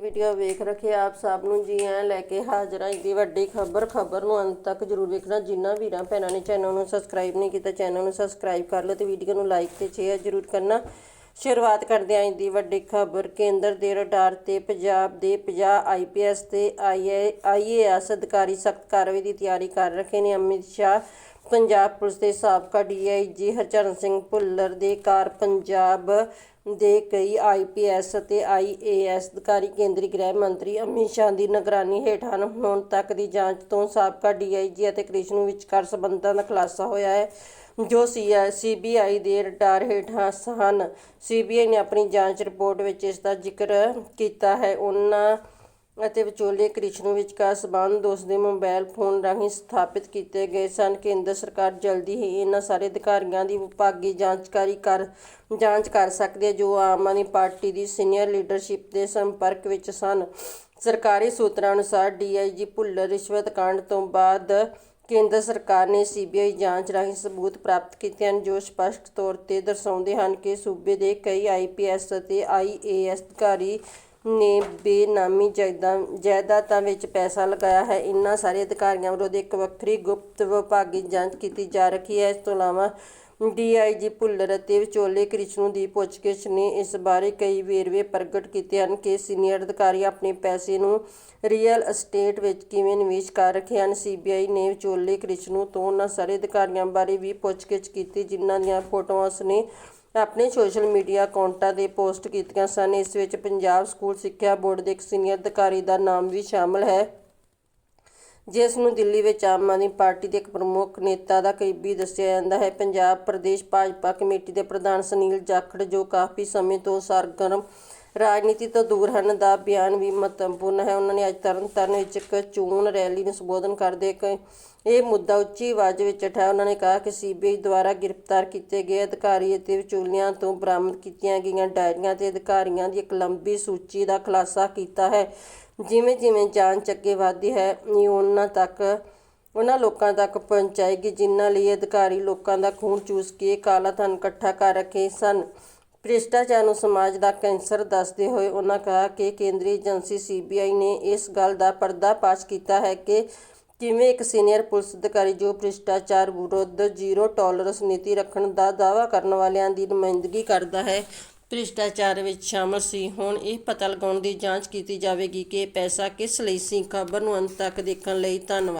Video ਵੇਖ ਰੱਖੇ ਆਪ ਸਭ ਨੂੰ ਜੀ ਐ ਲੈ ਕੇ ਹਾਜ਼ਰ ਹਾਂ ਦੀ ਵੱਡੀ ਖਬਰ ਖਬਰ ਨੂੰ ਅੰਤ ਤੱਕ ਜਰੂਰ ਵੇਖਣਾ। ਜਿਨ੍ਹਾਂ ਵੀਰਾਂ ਭੈਣਾਂ ਨੇ ਚੈਨਲ ਨੂੰ ਸਬਸਕ੍ਰਾਈਬ ਨਹੀਂ ਕੀਤਾ, ਚੈਨਲ ਨੂੰ ਸਬਸਕ੍ਰਾਈਬ ਕਰ ਲਓ ਤੇ ਵੀਡੀਓ ਨੂੰ ਲਾਈਕ ਤੇ ਸ਼ੇਅਰ ਜਰੂਰ ਕਰਨਾ। ਸ਼ੁਰੂਆਤ ਕਰਦੇ ਹਾਂ ਦੀ ਵੱਡੀ ਖਬਰ। ਕੇਂਦਰ ਦੇ ਰਡਾਰ ਤੇ ਪੰਜਾਬ ਦੇ 50 ਆਈਪੀਐਸ ਤੇ ਆਈਏਐਸ ਅਧਿਕਾਰੀ ਸਖਤ ਕਾਰਵਾਈ ਦੀ ਤਿਆਰੀ ਕਰ ਰਹੇ ਨੇ। ਅਮਿਤ ਸ਼ਾਹ ਪੰਜਾਬ ਪੁਲਿਸ ਦੇ ਸਾਬਕਾ ਡੀਆਈਜੀ ਹਰਚਰਨ ਸਿੰਘ ਭੁੱਲਰ ਦੇ ਕਾਰ ਪੰਜਾਬ ਦੇ ਕਈ ਆਈਪੀਐਸ ਅਤੇ ਆਈਏਐਸ ਅਧਿਕਾਰੀ ਕੇਂਦਰੀ ਗ੍ਰਹਿ ਮੰਤਰੀ ਅਮਿਤ ਸ਼ਾਹ ਦੀ ਨਿਗਰਾਨੀ ਹੇਠ ਹਨ। ਹੁਣ ਤੱਕ ਦੀ ਜਾਂਚ ਤੋਂ ਸਾਬਕਾ ਡੀਆਈਜੀ ਅਤੇ ਕ੍ਰਿਸ਼ਨ ਵਿਚਕਾਰ ਸਬੰਧਾਂ ਦਾ ਖੁਲਾਸਾ ਹੋਇਆ ਹੈ, ਜੋ ਸੀਬੀਆਈ ਦੇ ਰਡਾਰ ਹੇਠ ਹਨ। ਸੀਬੀਆਈ ਨੇ ਆਪਣੀ ਜਾਂਚ ਰਿਪੋਰਟ ਵਿੱਚ ਇਸ ਦਾ ਜ਼ਿਕਰ ਕੀਤਾ ਹੈ। ਉਹਨਾਂ ਅਤੇ ਵਿਚੋਲੇ ਕ੍ਰਿਸ਼ਨੋ ਵਿਚਕਾਰ ਸਬੰਧ ਉਸ ਦੇ ਮੋਬਾਈਲ ਫੋਨ ਰਾਹੀਂ ਸਥਾਪਿਤ ਕੀਤੇ ਗਏ ਸਨ। ਕੇਂਦਰ ਸਰਕਾਰ ਜਲਦੀ ਹੀ ਇਹਨਾਂ ਸਾਰੇ ਅਧਿਕਾਰੀਆਂ ਦੀ ਵਿਭਾਗੀ ਜਾਂਚਕਾਰੀ ਕਰ, ਜਾਂਚ ਕਰ ਸਕਦੀ ਹੈ ਜੋ ਆਮ ਆਦਮੀ ਪਾਰਟੀ ਦੀ ਸੀਨੀਅਰ ਲੀਡਰਸ਼ਿਪ ਦੇ ਸੰਪਰਕ ਵਿੱਚ ਸਨ। ਸਰਕਾਰੀ ਸੂਤਰਾਂ ਅਨੁਸਾਰ ਡੀਆਈਜੀ ਭੁੱਲਰ ਰਿਸ਼ਵਤ ਕਾਂਡ ਤੋਂ ਬਾਅਦ ਕੇਂਦਰ ਸਰਕਾਰ ਨੇ ਸੀਬੀਆਈ ਜਾਂਚ ਰਾਹੀਂ ਸਬੂਤ ਪ੍ਰਾਪਤ ਕੀਤੇ ਹਨ, ਜੋ ਸਪਸ਼ਟ ਤੌਰ ਤੇ ਦਰਸਾਉਂਦੇ ਹਨ ਕਿ ਸੂਬੇ ਦੇ ਕਈ ਆਈਪੀਐਸ ਅਤੇ ਆਈਏਐਸ ਅਧਿਕਾਰੀ ਨੇ ਬੇਨਾਮੀ ਜਾਇਦਾਦ, ਜਾਇਦਾਦਾਂ ਵਿੱਚ ਪੈਸਾ ਲਗਾਇਆ ਹੈ। ਇਨ੍ਹਾਂ ਸਾਰੇ ਅਧਿਕਾਰੀਆਂ ਵਿਰੁੱਧ ਇੱਕ ਵੱਖਰੀ ਗੁਪਤ ਵਿਭਾਗੀ ਜਾਂਚ ਕੀਤੀ ਜਾ ਰਹੀ ਹੈ। ਇਸ ਤੋਂ ਇਲਾਵਾ ਡੀਆਈਜੀ ਭੁੱਲਰ ਅਤੇ ਵਿਚੋਲੇ ਕ੍ਰਿਸ਼ਨੂ ਦੀ ਪੁੱਛਗਿੱਛ ਨੇ ਇਸ ਬਾਰੇ ਕਈ ਵੇਰਵੇ ਪ੍ਰਗਟ ਕੀਤੇ ਹਨ ਕਿ ਸੀਨੀਅਰ ਅਧਿਕਾਰੀ ਆਪਣੇ ਪੈਸੇ ਨੂੰ ਰੀਅਲ ਅਸਟੇਟ ਵਿੱਚ ਕਿਵੇਂ ਨਿਵੇਸ਼ ਕਰ ਰਹੇ ਹਨ। ਸੀਬੀਆਈ ਨੇ ਵਿਚੋਲੇ ਕ੍ਰਿਸ਼ਨੂ ਤੋਂ ਉਹਨਾਂ ਸਾਰੇ ਅਧਿਕਾਰੀਆਂ ਬਾਰੇ ਵੀ ਪੁੱਛਗਿੱਛ ਕੀਤੀ, ਜਿਨ੍ਹਾਂ ਦੀਆਂ ਫੋਟੋਆਂ ਉਸਨੇ ਆਪਣੇ ਸੋਸ਼ਲ ਮੀਡੀਆ ਅਕਾਊਂਟਾਂ ਤੇ ਪੋਸਟ ਕੀਤੀਆਂ ਸਨ। ਇਸ ਵਿੱਚ ਪੰਜਾਬ ਸਕੂਲ ਸਿੱਖਿਆ ਬੋਰਡ ਦੇ ਇੱਕ ਸੀਨੀਅਰ ਅਧਿਕਾਰੀ ਦਾ ਨਾਮ ਵੀ ਸ਼ਾਮਲ ਹੈ, ਜਿਸ ਨੂੰ ਦਿੱਲੀ ਵਿੱਚ ਆਮ ਆਦਮੀ ਪਾਰਟੀ ਦੇ ਇੱਕ ਪ੍ਰਮੁੱਖ ਨੇਤਾ ਦਾ ਕਰੀਬੀ ਦੱਸਿਆ ਜਾਂਦਾ ਹੈ। ਪੰਜਾਬ ਪ੍ਰਦੇਸ਼ ਭਾਜਪਾ ਕਮੇਟੀ ਦੇ ਪ੍ਰਧਾਨ ਸੁਨੀਲ ਜਾਖੜ, ਜੋ ਕਾਫੀ ਸਮੇਂ ਤੋਂ ਸਰਗਰਮ ਰਾਜਨੀਤੀ ਤੋਂ ਦੂਰ ਹਨ ਦਾ ਬਿਆਨ ਵੀ ਮਹੱਤਵਪੂਰਨ ਹੈ। ਉਹਨਾਂ ਨੇ ਅੱਜ ਤਰਨਤਾਰਨ ਵਿੱਚ ਇੱਕ ਚੋਣ ਰੈਲੀ ਨੂੰ ਸੰਬੋਧਨ ਕਰਦੇ ਕਿ, ਇਹ ਮੁੱਦਾ ਉੱਚੀ ਆਵਾਜ਼ ਵਿੱਚ ਉਠਾਇਆ ਉਹਨਾਂ ਨੇ ਕਿਹਾ ਕਿ ਸੀਬੀਆਈ ਦੁਆਰਾ ਗ੍ਰਿਫਤਾਰ ਕੀਤੇ ਗਏ ਅਧਿਕਾਰੀ ਅਤੇ ਵਿਚੋਲਿਆਂ ਤੋਂ ਬਰਾਮਦ ਕੀਤੀਆਂ ਗਈਆਂ ਡਾਇਰੀਆਂ ਤੇ ਅਧਿਕਾਰੀਆਂ ਦੀ ਇੱਕ ਲੰਬੀ ਸੂਚੀ ਦਾ ਖੁਲਾਸਾ ਕੀਤਾ ਹੈ। ਜਿਵੇਂ ਜਿਵੇਂ ਜਾਂਚ ਅੱਗੇ ਵਧਦੀ ਹੈ, ਇਹ ਉਹਨਾਂ ਤੱਕ, ਉਹਨਾਂ ਲੋਕਾਂ ਤੱਕ ਪਹੁੰਚਾਏਗੀ, ਜਿਨ੍ਹਾਂ ਲਈ ਅਧਿਕਾਰੀ ਲੋਕਾਂ ਦਾ ਖੂਨ ਚੂਸ ਕੇ ਕਾਲਾ ਧਨ ਇਕੱਠਾ ਕਰ ਰੱਖੇ ਸਨ। ਭ੍ਰਿਸ਼ਟਾਚਾਰ ਨੂੰ ਸਮਾਜ ਦਾ ਕੈਂਸਰ ਦੱਸਦੇ ਹੋਏ ਉਹਨਾਂ ਕਿਹਾ ਕਿ ਕੇਂਦਰੀ ਏਜੰਸੀ ਸੀਬੀਆਈ ਨੇ ਇਸ ਗੱਲ ਦਾ ਪਰਦਾਫਾਸ਼ ਕੀਤਾ ਹੈ ਕਿ ਕਿਵੇਂ ਇੱਕ ਸੀਨੀਅਰ ਪੁਲਿਸ ਅਧਿਕਾਰੀ ਜੋ ਭ੍ਰਿਸ਼ਟਾਚਾਰ ਵਿਰੁੱਧ ਜ਼ੀਰੋ ਟੋਲਰੈਂਸ ਨੀਤੀ ਰੱਖਣ ਦਾ ਦਾਅਵਾ ਕਰਨ ਵਾਲਿਆਂ ਦੀ ਨੁਮਾਇੰਦਗੀ ਕਰਦਾ ਹੈ, ਭ੍ਰਿਸ਼ਟਾਚਾਰ ਵਿੱਚ ਸ਼ਾਮਲ ਸੀ। ਹੁਣ ਇਹ ਪਤਾ ਲਗਾਉਣ ਦੀ ਜਾਂਚ ਕੀਤੀ ਜਾਵੇਗੀ ਕਿ ਪੈਸਾ ਕਿਸ ਲਈ ਸੀ। ਖਬਰ ਨੂੰ ਅੰਤ ਤੱਕ ਦੇਖਣ ਲਈ ਧੰਨਵਾਦ।